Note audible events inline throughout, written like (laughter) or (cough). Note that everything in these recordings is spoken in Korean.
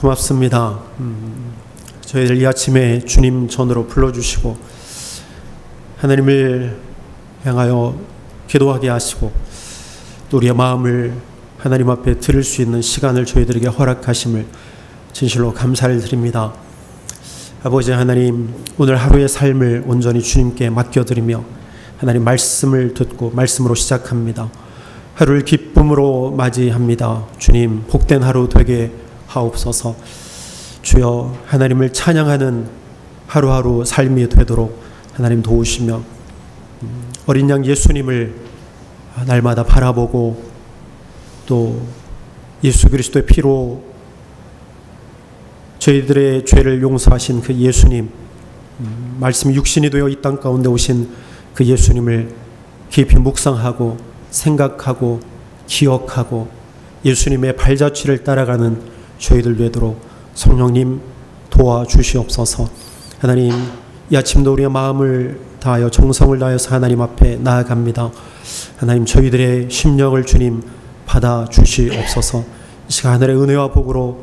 고맙습니다. 음, 저희들 이 아침에 주님 전으로 불러주시고 하나님을 향하여 기도하게 하시고 또 우리의 마음을 하나님 앞에 들을 수 있는 시간을 저희들에게 허락하심을 진실로 감사를 드립니다. 아버지 하나님 오늘 하루의 삶을 온전히 주님께 맡겨드리며 하나님 말씀을 듣고 말씀으로 시작합니다. 하루를 기쁨으로 맞이합니다. 주님 복된 하루 되게 하옵소서. 주여 하나님을 찬양하는 하루하루 삶이 되도록 하나님 도우시며 음, 어린 양 예수님을 날마다 바라보고 또 예수 그리스도의 피로 저희들의 죄를 용서하신 그 예수님 음, 말씀 육신이 되어 이 땅 가운데 오신 그 예수님을 깊이 묵상하고 생각하고 기억하고 예수님의 발자취를 따라가는 저희들 되도록 성령님 도와주시옵소서. 하나님 이 아침도 우리의 마음을 다하여 정성을 다해서 하나님 앞에 나아갑니다. 하나님 저희들의 심령을 주님 받아 주시옵소서. 이 시간 하늘의 은혜와 복으로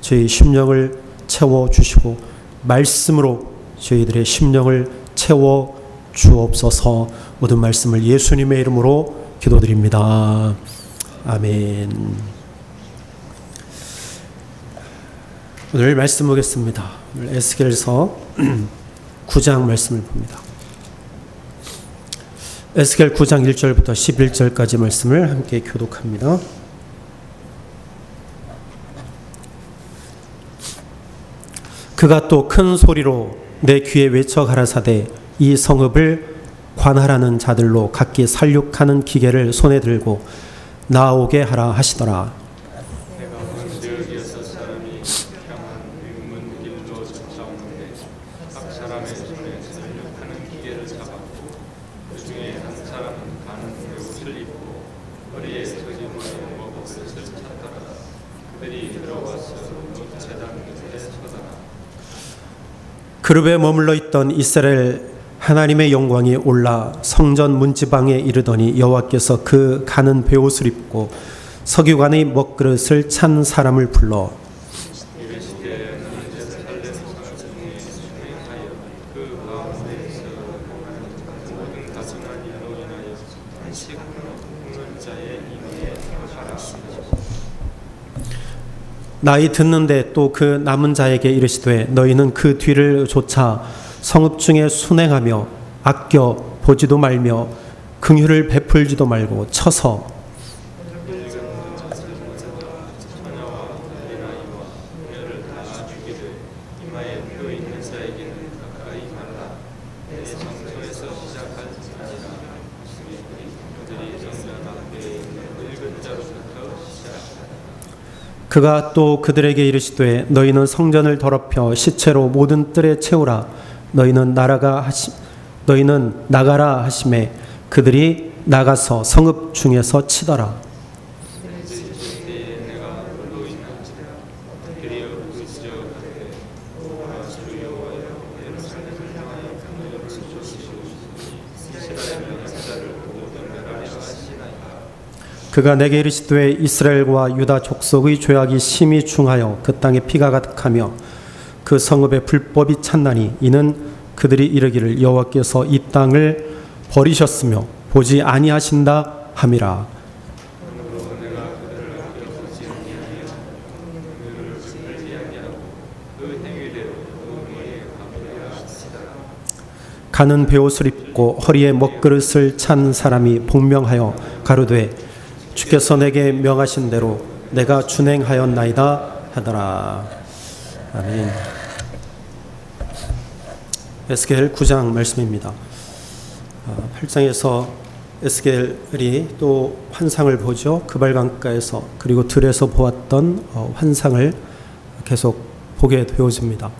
저희 심령을 채워 주시고 말씀으로 저희들의 심령을 채워 주옵소서. 모든 말씀을 예수님의 이름으로 기도드립니다. 아멘. 오늘 말씀 보겠습니다. 오늘 에스겔서 (clears throat) 9장 말씀을 봅니다. 에스겔 9장 1절부터 11절까지 말씀을 함께 교독합니다. 그가 또 큰 소리로 내 귀에 외쳐 가라사대 이 성읍을 관할하는 자들로 각기 살육하는 기계를 손에 들고 나오게 하라 하시더라. 내가 원수의 여섯 사람이 평안 의문 길로 쫓아오는데 각 사람의 손에 살육하는 기계를 잡았고 그 중에 한 사람은 가는 옷을 입고 머리에 소지모의 먹옷을 찾더라 그들이 들어와서 재단 곁에 서더라 그룹에 머물러 있던 이스라엘 하나님의 영광이 올라 성전 문지방에 이르더니 여호와께서 그 가는 베옷을 입고 석유관의 먹그릇을 찬 사람을 불러 나이 듣는데 또 그 남은 자에게 이르시되 너희는 그 뒤를 쫓아 성읍 중에 순행하며 아껴 보지도 말며 긍휼을 베풀지도 말고 쳐서 이마에 뼈 있는 자에게는 가까이 말라 내 성소에서 시작할 아니라 그들이 정전 앞에 있는 늙은 자로부터 시작하라 그가 또 그들에게 이르시되 너희는 성전을 더럽혀 시체로 모든 뜰에 채우라. 너희는 나라가 하시 너희는 나가라 하심에 그들이 나가서 성읍 중에서 치더라 그때에 내가 홀로 있는지라 그리어 그저 그때 오라 주 여호와여 예루살렘을 향하여 분노를 쏟으시고 이스라엘 역사를 모두 멸하려 하시나이다 그가 내게 이르시되 이스라엘과 유다 족속의 죄악이 심히 중하여 그 땅에 피가 가득하며 그 성읍에 불법이 찼나니 이는 그들이 이르기를 여호와께서 이 땅을 버리셨으며 보지 아니하신다 함이라. 가는 베옷을 입고 허리에 먹그릇을 찬 사람이 복명하여 가로되 주께서 내게 명하신 대로 내가 준행하였나이다 하더라. 아멘. 에스겔 9장 말씀입니다. 8장에서 에스겔이 또 환상을 보죠. 그발강가에서 그리고 들에서 보았던 어, 환상을 계속 보게 되어집니다.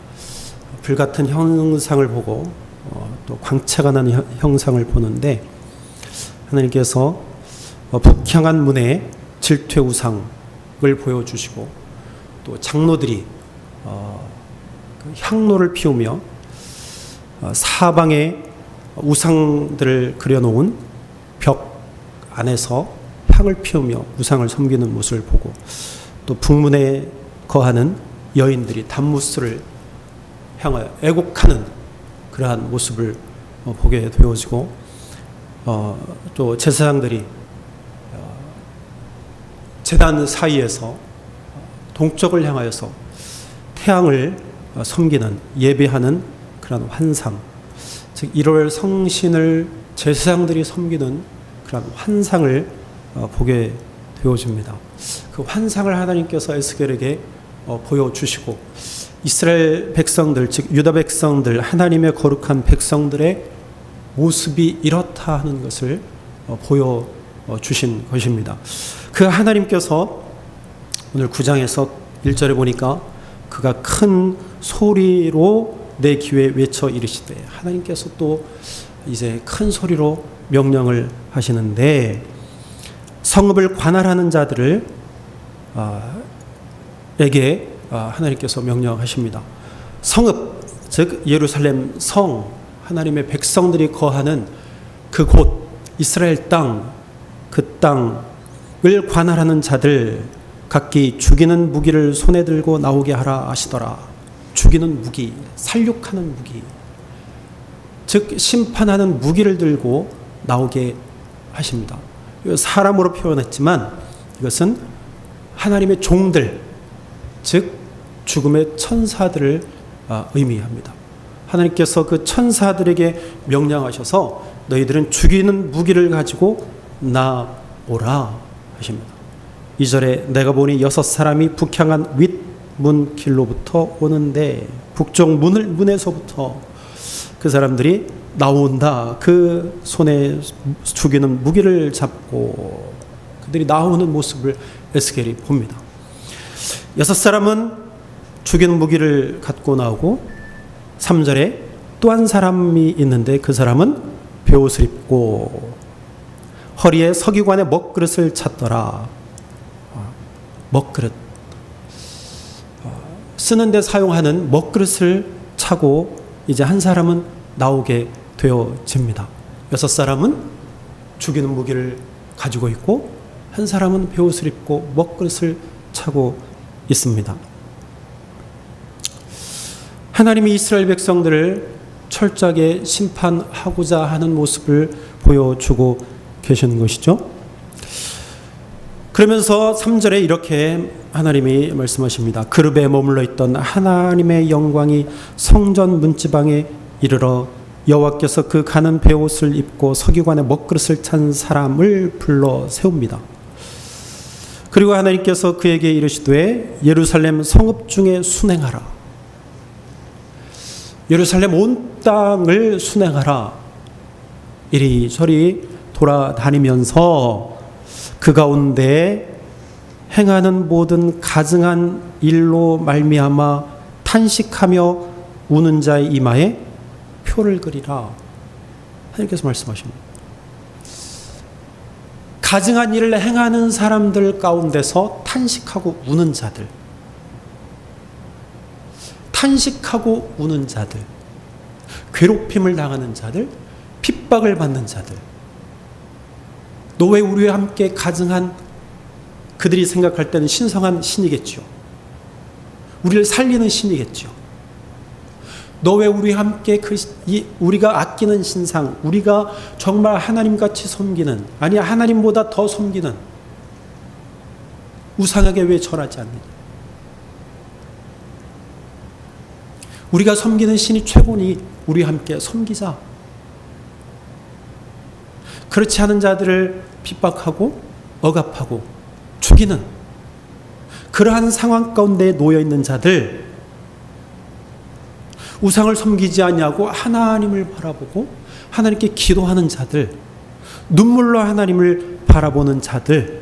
불같은 형상을 보고 어, 또 광채가 나는 형- 형상을 보는데 하나님께서 어, 북향한 문에 질퇴 우상을 보여주시고 또 장로들이 어, 그 향로를 피우며 어, 사방에 우상들을 그려놓은 벽 안에서 향을 피우며 우상을 섬기는 모습을 보고 또 북문에 거하는 여인들이 단무스를 향하여 애곡하는 그러한 모습을 어, 보게 되어지고 어, 또 제사장들이 어, 재단 사이에서 동쪽을 향하여서 태양을 어, 섬기는 예배하는 그런 환상 즉 1월 성신을 제사장들이 섬기는 그런 환상을 어, 보게 되어집니다. 그 환상을 하나님께서 에스겔에게 어, 보여주시고 이스라엘 백성들 즉 유다 백성들 하나님의 거룩한 백성들의 모습이 이렇다 하는 것을 어, 보여 어, 주신 것입니다. 그 하나님께서 오늘 9장에서 1절에 보니까 그가 큰 소리로 내 귀에 외쳐 이르시되 하나님께서 또 이제 큰 소리로 명령을 하시는데 성읍을 관할하는 자들을 아, 에게 아, 하나님께서 명령하십니다. 성읍 즉 예루살렘 성 하나님의 백성들이 거하는 그 곳 이스라엘 땅 그 땅 을 관할하는 자들 각기 죽이는 무기를 손에 들고 나오게 하라 하시더라. 죽이는 무기, 살육하는 무기. 즉 심판하는 무기를 들고 나오게 하십니다. 사람으로 표현했지만 이것은 하나님의 종들, 즉 죽음의 천사들을 아, 의미합니다. 하나님께서 그 천사들에게 명령하셔서 너희들은 죽이는 무기를 가지고 나오라 하십니다. 2절에 내가 보니 여섯 사람이 북향한 윗문 길로부터 오는데 북쪽 문을 문에서부터 그 사람들이 나온다. 그 손에 죽이는 무기를 잡고 그들이 나오는 모습을 에스겔이 봅니다. 여섯 사람은 죽이는 무기를 갖고 나오고 3절에 또 한 사람이 있는데 그 사람은 베옷을 입고 허리에 서기관의 먹그릇을 찼더라. 어, 먹그릇. 어, 쓰는데 사용하는 먹그릇을 차고 이제 한 사람은 나오게 되어집니다. 여섯 사람은 죽이는 무기를 가지고 있고 한 사람은 베옷을 입고 먹그릇을 차고 있습니다. 하나님이 이스라엘 백성들을 철저하게 심판하고자 하는 모습을 보여주고 계시는 것이죠. 그러면서 3절에 이렇게 하나님이 말씀하십니다. 그룹에 머물러 있던 하나님의 영광이 성전 문지방에 이르러 여호와께서 그 가는 베옷을 입고 서기관의 먹그릇을 찬 사람을 불러 세웁니다. 그리고 하나님께서 그에게 이르시되 예루살렘 성읍 중에 순행하라. 예루살렘 온 땅을 순행하라. 이리저리 돌아다니면서 그 가운데 행하는 모든 가증한 일로 말미암아 탄식하며 우는 자의 이마에 표를 그리라. 하나님께서 말씀하십니다. 가증한 일을 행하는 사람들 가운데서 탄식하고 우는 자들, 탄식하고 우는 자들, 괴롭힘을 당하는 자들, 핍박을 받는 자들, 너 왜 우리와 함께 가증한 그들이 생각할 때는 신성한 신이겠죠. 우리를 살리는 신이겠죠. 너 왜 우리와 함께 그 이, 우리가 아끼는 신상, 우리가 정말 하나님 같이 섬기는 아니 하나님보다 더 섬기는 우상에게 왜 절하지 않느냐? 우리가 섬기는 신이 최고니 우리와 함께 섬기자. 그렇지 않은 자들을 핍박하고 억압하고 죽이는 그러한 상황 가운데 놓여 있는 자들 우상을 섬기지 않냐고 하나님을 바라보고 하나님께 기도하는 자들 눈물로 하나님을 바라보는 자들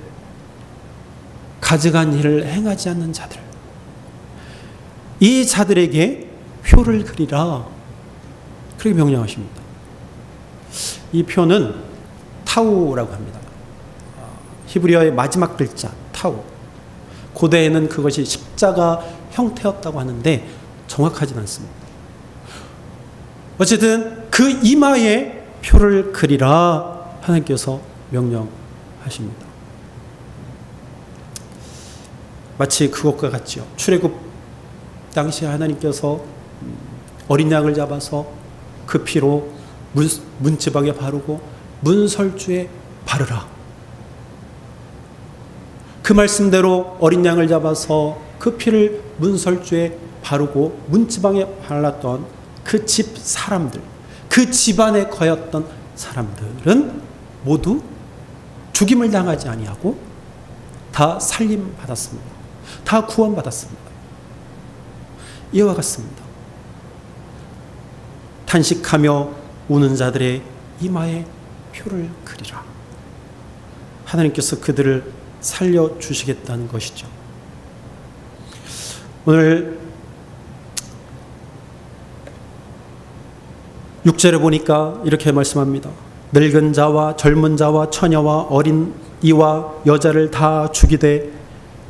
가증한 일을 행하지 않는 자들 이 자들에게 표를 그리라 그렇게 명령하십니다. 이 표는 타우라고 합니다. 히브리어의 마지막 글자 타우. 고대에는 그것이 십자가 형태였다고 하는데 정확하진 않습니다. 어쨌든 그 이마에 표를 그리라 하나님께서 명령하십니다. 마치 그것과 같지요. 출애굽 당시에 하나님께서 음, 어린 양을 잡아서 그 피로 문, 문지방에 바르고 문설주에 바르라. 그 말씀대로 어린 양을 잡아서 그 피를 문설주에 바르고 문지방에 발랐던 그 집 사람들, 그 집안에 거였던 사람들은 모두 죽임을 당하지 아니하고 다 살림 받았습니다. 다 구원 받았습니다. 이와 같습니다. 탄식하며 우는 자들의 이마에 표를 그리라. 하나님께서 그들을 살려 주시겠다는 것이죠. 오늘 6절에 보니까 이렇게 말씀합니다. 늙은 자와 젊은 자와 처녀와 어린 이와 여자를 다 죽이되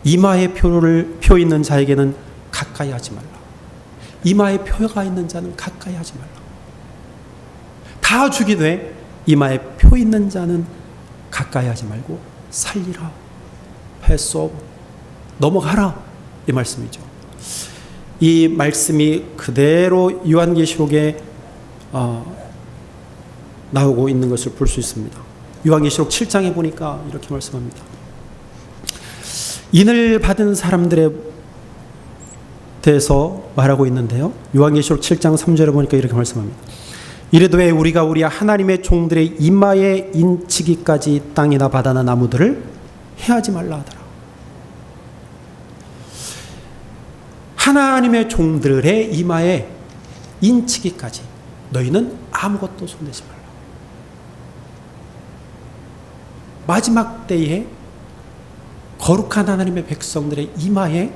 이마에 표를 표 있는 자에게는 가까이 하지 말라. 이마에 표가 있는 자는 가까이 하지 말라. 다 죽이되 이마에 표 있는 자는 가까이 하지 말고 살리라. 패스 넘어가라. 이 말씀이죠. 이 말씀이 그대로 요한계시록에 어, 나오고 있는 것을 볼 수 있습니다. 요한계시록 7장에 보니까 이렇게 말씀합니다. 인을 받은 사람들에 대해서 말하고 있는데요. 요한계시록 7장 3절에 보니까 이렇게 말씀합니다. 이래도 왜 우리가 우리 하나님의 종들의 이마에 인치기까지 땅이나 바다나 나무들을 해하지 말라 하더라. 하나님의 종들의 이마에 인치기까지 너희는 아무것도 손대지 말라. 마지막 때에 거룩한 하나님의 백성들의 이마에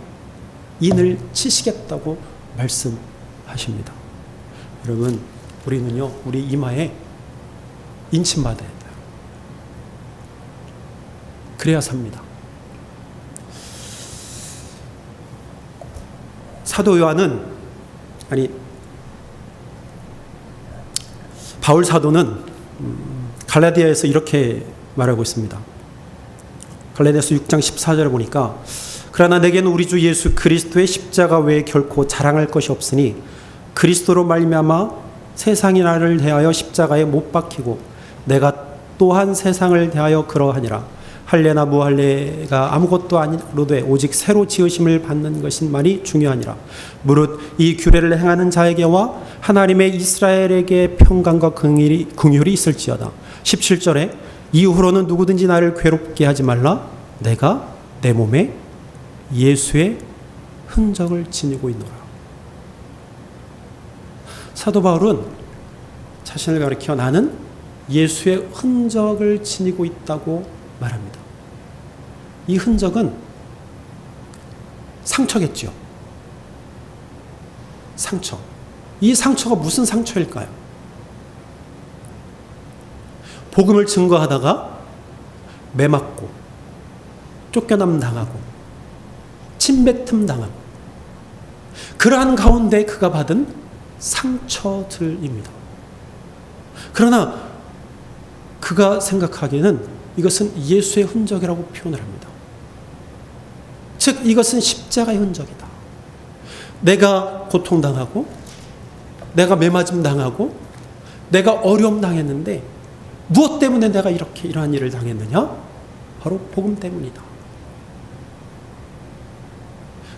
인을 치시겠다고 말씀하십니다. 여러분, 우리는요, 우리 이마에 인침 받아야 돼요. 그래야 삽니다. 사도 요한은 아니 바울 사도는 음, 갈라디아에서 이렇게 말하고 있습니다. 갈라디아서 6장 14절을 보니까 그러나 내게는 우리 주 예수 그리스도의 십자가 외에 결코 자랑할 것이 없으니 그리스도로 말미암아 세상이 나를 대하여 십자가에 못 박히고 내가 또한 세상을 대하여 그러하니라 할례나 무할례가 아무것도 아니로되 오직 새로 지으심을 받는 것만이 중요하니라. 무릇 이 규례를 행하는 자에게와 하나님의 이스라엘에게 평강과 긍휼이, 긍휼이 있을지어다. 17절에 이후로는 누구든지 나를 괴롭게 하지 말라. 내가 내 몸에 예수의 흔적을 지니고 있노라. 사도 바울은 자신을 가리켜 나는 예수의 흔적을 지니고 있다고 말합니다. 이 흔적은 상처겠죠. 상처. 이 상처가 무슨 상처일까요? 복음을 증거하다가 매 맞고 쫓겨남 당하고 침뱉음 당하고 그러한 가운데 그가 받은 상처들입니다. 그러나 그가 생각하기에는 이것은 예수의 흔적이라고 표현을 합니다. 즉, 이것은 십자가의 흔적이다. 내가 고통당하고, 내가 매맞음 당하고, 내가 어려움 당했는데, 무엇 때문에 내가 이렇게 이러한 일을 당했느냐? 바로 복음 때문이다.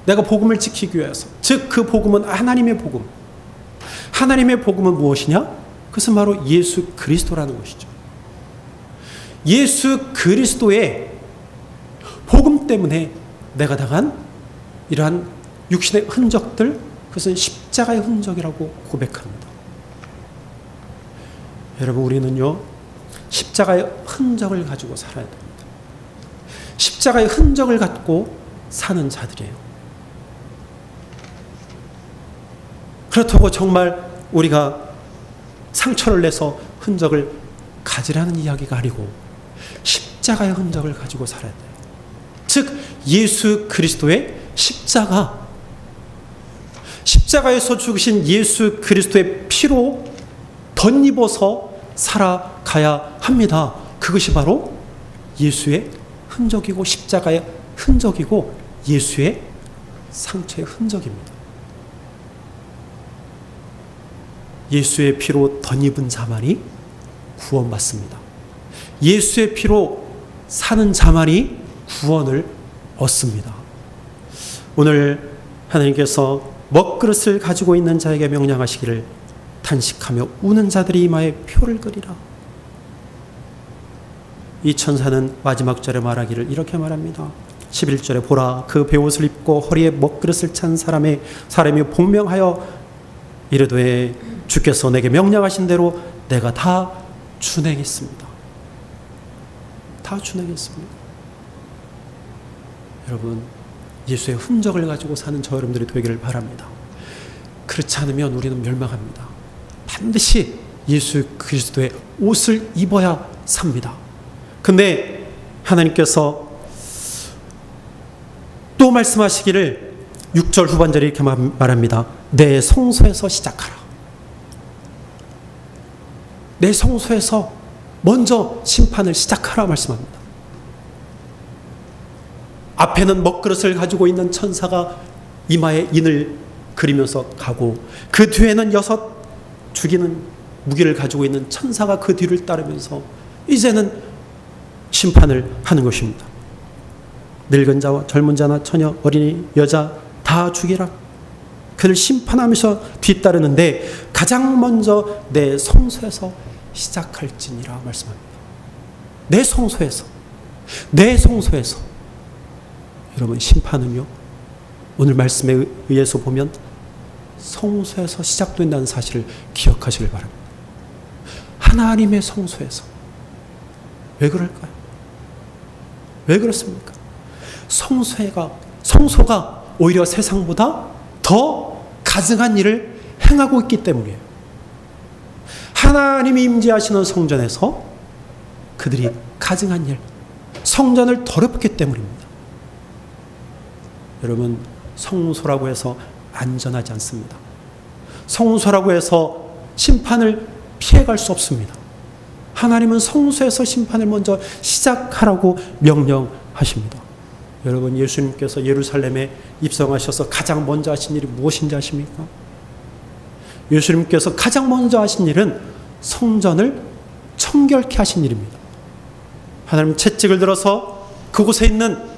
내가 복음을 지키기 위해서. 즉, 그 복음은 하나님의 복음. 하나님의 복음은 무엇이냐? 그것은 바로 예수 그리스도라는 것이죠. 예수 그리스도의 복음 때문에 내가 당한 이러한 육신의 흔적들, 그것은 십자가의 흔적이라고 고백합니다. 여러분, 우리는요, 십자가의 흔적을 가지고 살아야 됩니다. 십자가의 흔적을 갖고 사는 자들이에요. 그렇다고 정말 우리가 상처를 내서 흔적을 가지라는 이야기가 아니고 십자가의 흔적을 가지고 살아야 돼요. 즉 예수 그리스도의 십자가 십자가에서 죽으신 예수 그리스도의 피로 덧입어서 살아가야 합니다. 그것이 바로 예수의 흔적이고 십자가의 흔적이고 예수의 상처의 흔적입니다. 예수의 피로 덧입은 자만이 구원받습니다. 예수의 피로 사는 자만이 구원을 얻습니다. 오늘 하나님께서 먹그릇을 가지고 있는 자에게 명령하시기를 탄식하며 우는 자들이 이마에 표를 그리라. 이 천사는 마지막 절에 말하기를 이렇게 말합니다. 11절에 보라 그 베옷을 입고 허리에 먹그릇을 찬 사람의 사람이 복명하여 이르되 주께서 내게 명령하신 대로 내가 다 준행했습니다. 다 준행했습니다. 여러분 예수의 흔적을 가지고 사는 저 여러분들이 되기를 바랍니다. 그렇지 않으면 우리는 멸망합니다. 반드시 예수 그리스도의 옷을 입어야 삽니다. 근데 하나님께서 또 말씀하시기를 6절 후반절에 이렇게 말- 말합니다. 내 성소에서 시작하라. 내 성소에서 먼저 심판을 시작하라 말씀합니다. 앞에는 먹그릇을 가지고 있는 천사가 이마에 인을 그리면서 가고 그 뒤에는 여섯 죽이는 무기를 가지고 있는 천사가 그 뒤를 따르면서 이제는 심판을 하는 것입니다. 늙은 자와 젊은 자나 처녀, 어린이, 여자 다 죽이라. 그를 심판하면서 뒤따르는데 가장 먼저 내 성소에서 시작할지니라 말씀합니다. 내 성소에서 내 성소에서 여러분 심판은요 오늘 말씀에 의해서 보면 성소에서 시작된다는 사실을 기억하시길 바랍니다. 하나님의 성소에서 왜 그럴까요? 왜 그렇습니까? 성소가 성소가 오히려 세상보다 더 가증한 일을 행하고 있기 때문이에요. 하나님이 임재하시는 성전에서 그들이 가증한 일, 성전을 더럽기 때문입니다. 여러분, 성소라고 해서 안전하지 않습니다. 성소라고 해서 심판을 피해갈 수 없습니다. 하나님은 성소에서 심판을 먼저 시작하라고 명령하십니다. 여러분, 예수님께서 예루살렘에 입성하셔서 가장 먼저 하신 일이 무엇인지 아십니까? 예수님께서 가장 먼저 하신 일은 성전을 청결케 하신 일입니다. 하나님 채찍을 들어서 그곳에 있는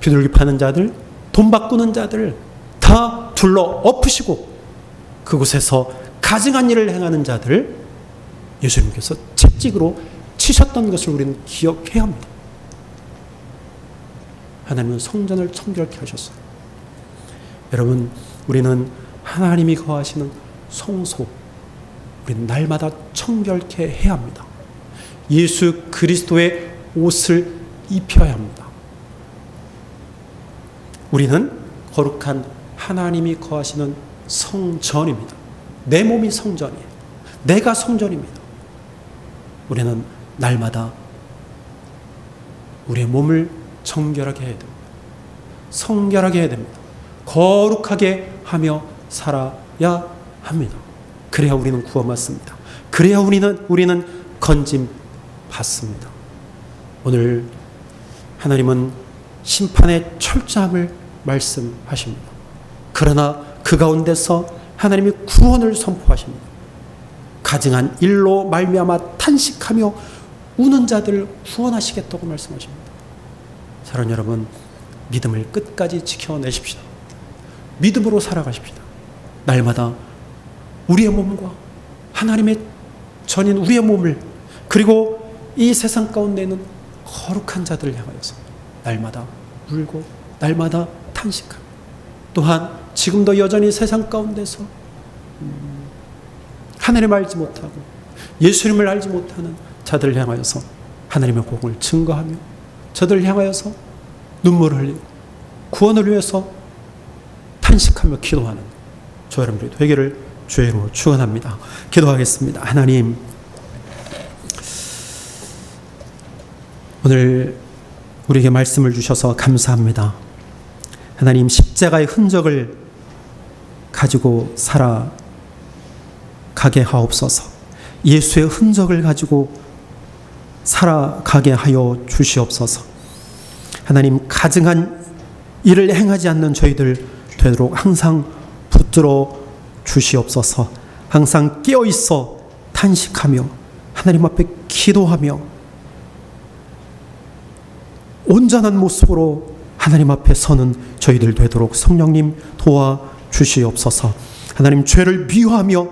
비둘기 파는 자들, 돈 바꾸는 자들 다 둘러 엎으시고 그곳에서 가증한 일을 행하는 자들 예수님께서 채찍으로 치셨던 것을 우리는 기억해야 합니다. 하나님은 성전을 청결케 하셨어요. 여러분, 우리는 하나님이 거하시는 성소, 우리는 날마다 청결케 해야 합니다. 예수 그리스도의 옷을 입혀야 합니다. 우리는 거룩한 하나님이 거하시는 성전입니다. 내 몸이 성전이에요. 내가 성전입니다. 우리는 날마다 우리의 몸을 정결하게 해야 됩니다. 성결하게 해야 됩니다. 거룩하게 하며 살아야 합니다. 그래야 우리는 구원받습니다. 그래야 우리는 우리는 건짐 받습니다. 오늘 하나님은 심판의 철저함을 말씀하십니다. 그러나 그 가운데서 하나님이 구원을 선포하십니다. 가증한 일로 말미암아 탄식하며 우는 자들을 구원하시겠다고 말씀하십니다. 사랑하는 여러분, 믿음을 끝까지 지켜내십시다. 믿음으로 살아가십시다. 날마다 우리의 몸과 하나님의 전인 우리의 몸을 그리고 이 세상 가운데 있는 거룩한 자들을 향하여서 날마다 울고 날마다 탄식하고 또한 지금도 여전히 세상 가운데서 음, 하나님을 알지 못하고 예수님을 알지 못하는 자들을 향하여서 하나님의 공을 증거하며 저들을 향하여서 눈물을 흘리고 구원을 위해서 탄식하며 기도하는 저 여러분들이 되기를 주의로 축원합니다. 기도하겠습니다. 하나님 오늘 우리에게 말씀을 주셔서 감사합니다. 하나님 십자가의 흔적을 가지고 살아가게 하옵소서. 예수의 흔적을 가지고 살아가게 하여 주시옵소서. 하나님 가증한 일을 행하지 않는 저희들 되도록 항상 붙들어 주시옵소서. 항상 깨어 있어 탄식하며 하나님 앞에 기도하며 온전한 모습으로 하나님 앞에 서는 저희들 되도록 성령님 도와 주시옵소서. 하나님 죄를 미워하며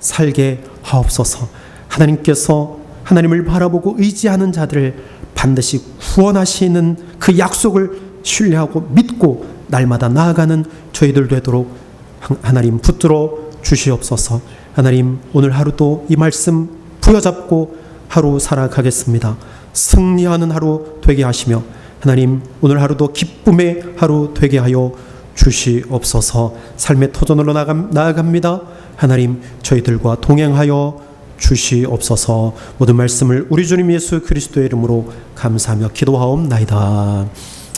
살게 하옵소서. 하나님께서 하나님을 바라보고 의지하는 자들을 반드시 구원하시는 그 약속을 신뢰하고 믿고 날마다 나아가는 저희들 되도록 하- 하나님 붙들어 주시옵소서. 하나님 오늘 하루도 이 말씀 부여잡고 하루 살아가겠습니다. 승리하는 하루 되게 하시며 하나님 오늘 하루도 기쁨의 하루 되게 하여 주시옵소서. 삶의 터전으로 나아갑니다. 하나님 저희들과 동행하여 주시옵소서. 모든 말씀을 우리 주님 예수 그리스도의 이름으로 감사하며 기도하옵나이다.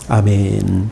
아멘.